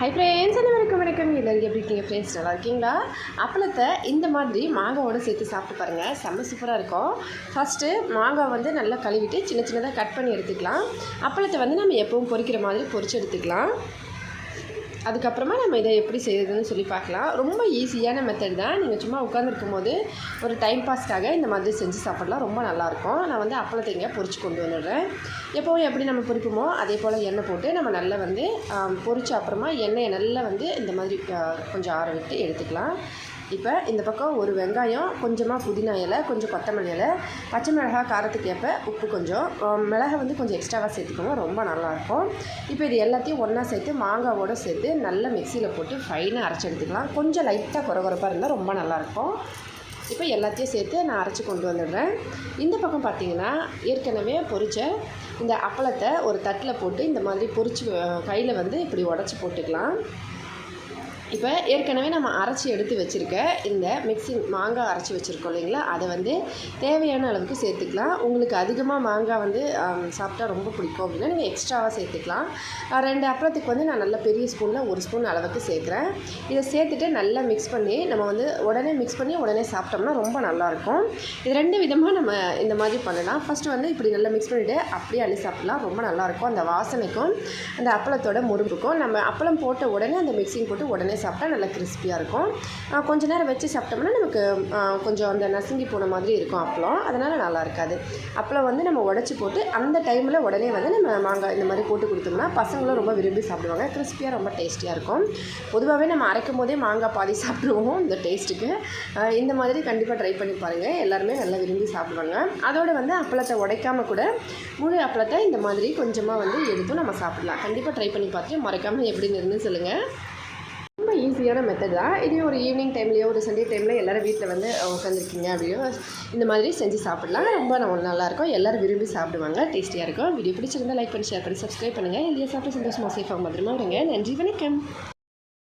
Hi friends அனைவருக்கும் வணக்கம். எல்லாரும் எப்படி இருக்கீங்க? ஃப்ரெண்ட்ஸ் நல்லா இருக்கீங்களா? அப்பளத்தை இந்த மாதிரி மாங்காவோட சேர்த்து சாப்பிட்டு பாருங்கள் செம்ம சூப்பராக இருக்கும். ஃபஸ்ட்டு மாங்காய் வந்து நல்லா கழுவிட்டு சின்ன சின்னதாக கட் பண்ணி எடுத்துக்கலாம். அப்பளத்தை வந்து நம்ம எப்பவும் பொரிக்கிற மாதிரி பொறிச்சு எடுத்துக்கலாம். அதுக்கப்புறமா நம்ம இதை எப்படி செய்கிறதுன்னு சொல்லி பார்க்கலாம். ரொம்ப ஈஸியான மெத்தட் தான். நீங்கள் சும்மா உட்காந்துருக்கும் போது ஒரு டைம் பாஸ்க்காக இந்த மாதிரி செஞ்சு சாப்பிடலாம். ரொம்ப நல்லாயிருக்கும். நான் வந்து அப்பளத்தை இங்கே கொண்டு வந்துடுறேன். எப்போவும் எப்படி நம்ம பொரிப்போமோ அதே போல் எண்ணெய் போட்டு நம்ம நல்லா வந்து பொறிச்ச அப்புறமா எண்ணெயை நல்லா வந்து இந்த மாதிரி கொஞ்சம் ஆற விட்டு எடுத்துக்கலாம். இப்போ இந்த பக்கம் ஒரு வெங்காயம் கொஞ்சமாக புதினா இலை கொஞ்சம் கொத்தமல்லி இலை பச்சை மிளகாய் காரத்துக்கு ஏற்ப உப்பு கொஞ்சம். மிளகா மிளகை வந்து கொஞ்சம் எக்ஸ்ட்ராவாக சேர்த்துக்கோங்க ரொம்ப நல்லாயிருக்கும். இப்போ இது எல்லாத்தையும் ஒன்றா சேர்த்து மாங்காவோடு சேர்த்து நல்லா மிக்சியில் போட்டு ஃபைனாக அரைச்சி எடுத்துக்கலாம். கொஞ்சம் லைட்டாக குறகுறப்பாக இருந்தால் ரொம்ப நல்லாயிருக்கும். இப்போ எல்லாத்தையும் சேர்த்து நான் அரைச்சி கொண்டு வந்துடுறேன். இந்த பக்கம் பார்த்தீங்கன்னா ஏற்கனவே பொரிச்ச இந்த அப்பளத்தை ஒரு தட்டில் போட்டு இந்த மாதிரி பொரிச்சு கையில் வந்து இப்படி உடச்சி போட்டுக்கலாம். இப்போ ஏற்கனவே நம்ம அரைச்சி எடுத்து வச்சுருக்க இந்த மிக்ஸி மாங்காய் அரைச்சி வச்சுருக்கோம் இல்லைங்களா? அதை வந்து தேவையான அளவுக்கு சேர்த்துக்கலாம். உங்களுக்கு அதிகமாக மாங்காய் வந்து சாப்பிட்டா ரொம்ப பிடிக்கும் அப்படின்னா நீங்கள் எக்ஸ்ட்ராவாக சேர்த்துக்கலாம். ரெண்டு அப்பளத்துக்கு வந்து நான் நல்ல பெரிய ஸ்பூனில் ஒரு ஸ்பூன் அளவுக்கு சேர்க்குறேன். இதை சேர்த்துட்டு நல்லா மிக்ஸ் பண்ணி நம்ம வந்து உடனே மிக்ஸ் பண்ணி உடனே சாப்பிட்டோம்னா ரொம்ப நல்லாயிருக்கும் இது ரெண்டு விதமாக நம்ம இந்த மாதிரி பண்ணலாம். ஃபஸ்ட்டு வந்து இப்படி நல்லா மிக்ஸ் பண்ணிவிட்டு அப்படியே அள்ளி சாப்பிட்லாம். ரொம்ப நல்லாயிருக்கும் அந்த வாசனைக்கும் அந்த அப்பளத்தோட முறுப்புக்கும் நம்ம அப்பளம் போட்ட உடனே அந்த மிக்சிங் போட்டு உடனே சாப்பிட்டா நல்லா கிறிஸ்பியாக இருக்கும். கொஞ்ச நேரம் வச்சு சாப்பிட்டோம்னா நமக்கு கொஞ்சம் அந்த நசுங்கி போன மாதிரி இருக்கும் அப்பளம். அதனால் நல்லா இருக்காது. அப்பளம் வந்து நம்ம உடச்சி போட்டு அந்த டைமில் உடனே வந்து நம்ம மாங்காய் இந்த மாதிரி போட்டு கொடுத்தோம்னா பசங்களும் ரொம்ப விரும்பி சாப்பிடுவாங்க. கிறிஸ்பியாக ரொம்ப டேஸ்டியாக இருக்கும். பொதுவாகவே நம்ம அரைக்கும் போதே மாங்காய் பாதி சாப்பிடுவோம் இந்த டேஸ்ட்டுக்கு இந்த மாதிரி கண்டிப்பாக ட்ரை பண்ணி பாருங்கள் எல்லாருமே நல்லா விரும்பி சாப்பிடுவாங்க. அதோடு வந்து அப்பளத்தை உடைக்காமல் கூட முழு அப்பளத்தை இந்த மாதிரி கொஞ்சமாக வந்து எடுத்தும் நம்ம சாப்பிடலாம். கண்டிப்பாக ட்ரை பண்ணி பார்த்துட்டு மறைக்காமல் எப்படி இருந்து சொல்லுங்கள் ஈஸியான மெத்தட் தான் இதே ஒரு ஈவினிங் டைம்லேயோ ஒரு சண்டே டைமில் எல்லோரும் வீட்டில் வந்து உட்காந்துருக்கீங்க அப்படியோ இந்த மாதிரி செஞ்சு சாப்பிடலாம். ரொம்ப நம்ம நல்லாயிருக்கும். எல்லோரும் விரும்பி சாப்பிடுவாங்க. டேஸ்டியாக இருக்கும். வீடியோ பிடிச்சிருந்தால் லைக் பண்ணி ஷேர் பண்ணி சப்ஸ்கிரைப் பண்ணுங்கள் இந்தியா சாப்பிட்டு சந்தோஷமாக சேஃபாக மாதிரிமா இருங்க நன்றி வணக்கம்.